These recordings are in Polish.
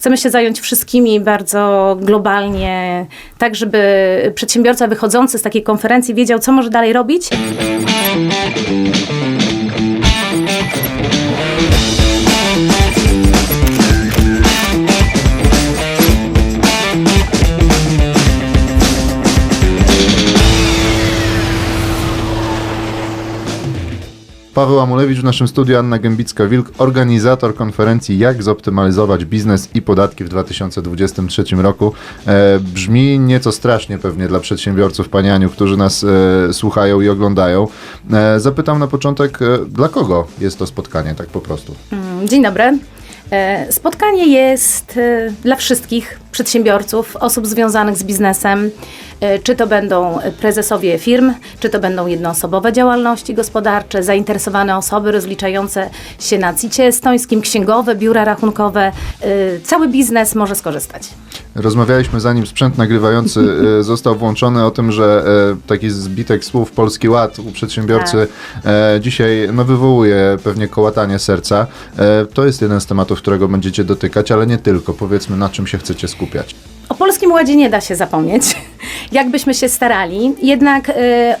Chcemy się zająć wszystkimi bardzo globalnie, tak żeby przedsiębiorca wychodzący z takiej konferencji wiedział, co może dalej robić. Paweł Amulewicz w naszym studiu, Anna Gębicka-Wilk, organizator konferencji Jak zoptymalizować biznes i podatki w 2023 roku. E, brzmi nieco strasznie pewnie dla przedsiębiorców, Panie Aniu, którzy nas e, słuchają i oglądają. E, zapytam na początek, e, dla kogo jest to spotkanie, tak po prostu? Mm, Dzień dobry. E, Spotkanie jest e, dla wszystkich przedsiębiorców, osób związanych z biznesem. E, Czy to będą prezesowie firm, czy to będą jednoosobowe działalności gospodarcze, zainteresowane osoby rozliczające się na CIT estońskim, księgowe, biura rachunkowe. Cały biznes może skorzystać. Rozmawialiśmy zanim sprzęt nagrywający e, został włączony o tym, że e, taki zbitek słów Polski Ład u przedsiębiorcy e, dzisiaj no, wywołuje pewnie kołatanie serca. To jest jeden z tematów, którego będziecie dotykać, ale nie tylko. Powiedzmy, na czym się chcecie skupiać. O Polskim Ładzie nie da się zapomnieć, jakbyśmy się starali. Jednak y,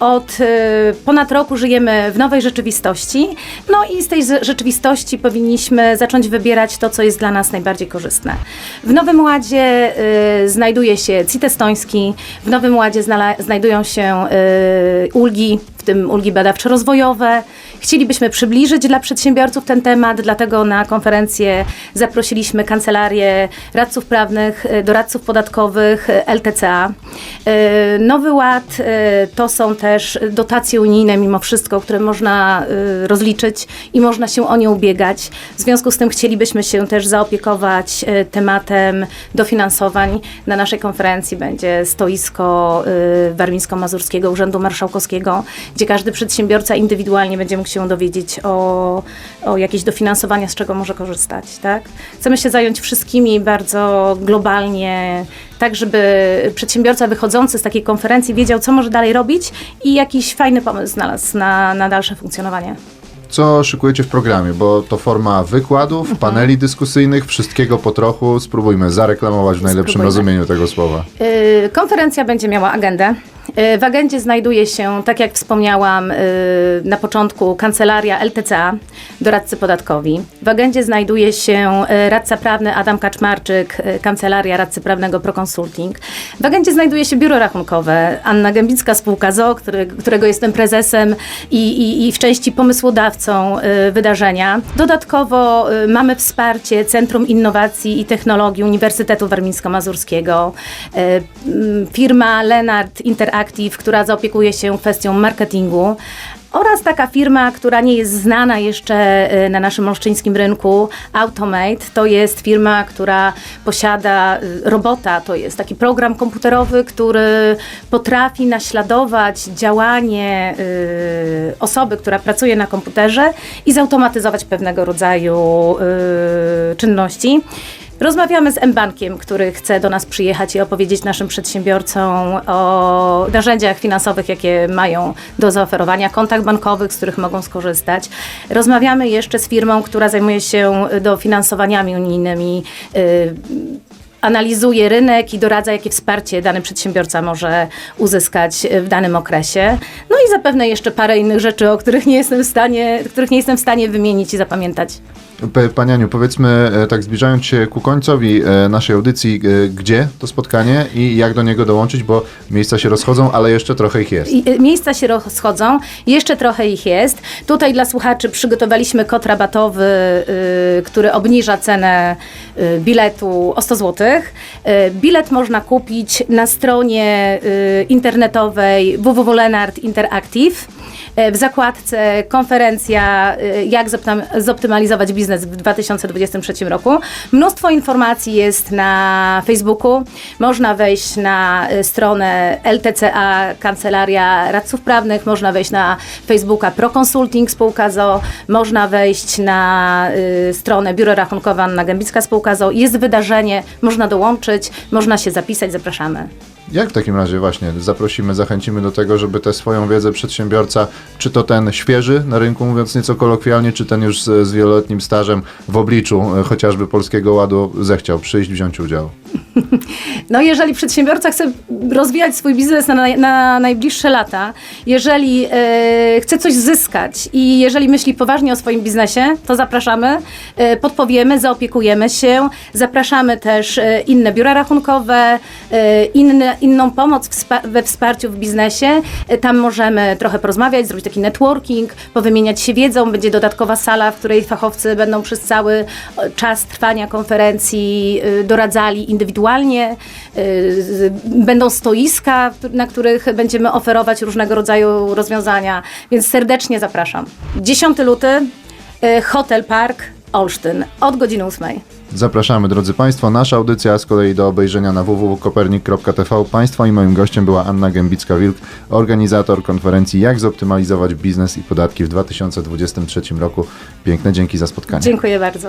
od y, ponad roku żyjemy w nowej rzeczywistości. No i z tej rzeczywistości powinniśmy zacząć wybierać to, co jest dla nas najbardziej korzystne. W Nowym Ładzie y, znajduje się CIT estoński, w Nowym Ładzie znajdują się ulgi, tym ulgi badawczo-rozwojowe. Chcielibyśmy przybliżyć dla przedsiębiorców ten temat, dlatego na konferencję zaprosiliśmy kancelarię radców prawnych, y, doradców podatkowych, y, LTCA. Y, Nowy Ład to są też dotacje unijne mimo wszystko, które można rozliczyć i można się o nie ubiegać. W związku z tym chcielibyśmy się też zaopiekować tematem dofinansowań. Na naszej konferencji będzie stoisko Warmińsko-Mazurskiego Urzędu Marszałkowskiego, gdzie każdy przedsiębiorca indywidualnie będzie mógł się dowiedzieć o, o jakieś dofinansowania, z czego może korzystać. Tak? Chcemy się zająć wszystkimi bardzo globalnie, tak żeby przedsiębiorca wychodzący z takiej konferencji wiedział, co może dalej robić i jakiś fajny pomysł znalazł na, na dalsze funkcjonowanie. Co szykujecie w programie? Bo to forma wykładów, paneli dyskusyjnych, wszystkiego po trochu. Spróbujmy zareklamować w najlepszym Spróbujmy. rozumieniu tego słowa. Y, Konferencja będzie miała agendę. Y, W agendzie znajduje się, tak jak wspomniałam y, na początku, kancelaria LTCA, doradcy podatkowi. W agendzie znajduje się y, radca prawny Adam Kaczmarczyk, kancelaria radcy prawnego ProConsulting. W agendzie znajduje się biuro rachunkowe, Anna Gębicka spółka ZO, którego jestem prezesem i, i, i w części pomysłodawcą wydarzenia. Dodatkowo mamy wsparcie Centrum Innowacji i Technologii Uniwersytetu Warmińsko-Mazurskiego, firma Lenart Interactive, która zaopiekuje się kwestią marketingu. Oraz taka firma, która nie jest znana jeszcze y, na naszym olsztyńskim rynku, Automate. To jest firma, która posiada y, robota, to jest taki program komputerowy, który potrafi naśladować działanie y, osoby, która pracuje na komputerze i zautomatyzować pewnego rodzaju czynności. Rozmawiamy z M-Bankiem, który chce do nas przyjechać i opowiedzieć naszym przedsiębiorcom o narzędziach finansowych, jakie mają do zaoferowania, kontach bankowych, z których mogą skorzystać. Rozmawiamy jeszcze z firmą, która zajmuje się dofinansowaniami unijnymi. y, Analizuje rynek i doradza, jakie wsparcie dany przedsiębiorca może uzyskać w danym okresie. No i zapewne jeszcze parę innych rzeczy, o których nie jestem w stanie, których nie jestem w stanie wymienić i zapamiętać. P- Panie Aniu, powiedzmy, e, tak zbliżając się ku końcowi e, naszej audycji, e, gdzie to spotkanie i jak do niego dołączyć, bo miejsca się rozchodzą, ale jeszcze trochę ich jest. Y, Miejsca się rozchodzą, jeszcze trochę ich jest. Tutaj dla słuchaczy przygotowaliśmy kod rabatowy, y, który obniża cenę y, biletu o 100 zł. Bilet można kupić na stronie y, internetowej www.lenart Interactive. y, W zakładce konferencja y, jak zoptym- zoptymalizować biznes w 2023 roku. Mnóstwo informacji jest na Facebooku. Można wejść na y, stronę LTCA, Kancelaria Radców Prawnych, można wejść na Facebooka ProConsulting Spółka ZO, można wejść na stronę Biuro Rachunkowe Anna Gębicka Spółka ZO. Jest wydarzenie, można dołączyć, można się zapisać, zapraszamy. Jak w takim razie właśnie zaprosimy, zachęcimy do tego, żeby tę swoją wiedzę przedsiębiorca, czy to ten świeży na rynku, mówiąc nieco kolokwialnie, czy ten już z, z wieloletnim stażem w obliczu e, chociażby Polskiego Ładu zechciał przyjść, wziąć udział? No jeżeli przedsiębiorca chce rozwijać swój biznes na, na najbliższe lata, jeżeli e, chce coś zyskać i jeżeli myśli poważnie o swoim biznesie, to zapraszamy, e, podpowiemy, zaopiekujemy się, zapraszamy też e, inne biura rachunkowe, inne, inną pomoc wspa- we wsparciu w biznesie. Tam możemy trochę porozmawiać, zrobić taki networking, powymieniać się wiedzą, będzie dodatkowa sala, w której fachowcy będą przez cały czas trwania konferencji doradzali indywidualnie. E, z- Będą stoiska, na których będziemy oferować różnego rodzaju rozwiązania, więc serdecznie zapraszam. 10 luty, e, Hotel Park Olsztyn od godziny 8. Zapraszamy, drodzy Państwo. Nasza audycja z kolei do obejrzenia na www.kopernik.tv. Państwa i moim gościem była Anna Gębicka-Wilk, organizator konferencji Jak zoptymalizować biznes i podatki w 2023 roku. Piękne dzięki za spotkanie. Dziękuję bardzo.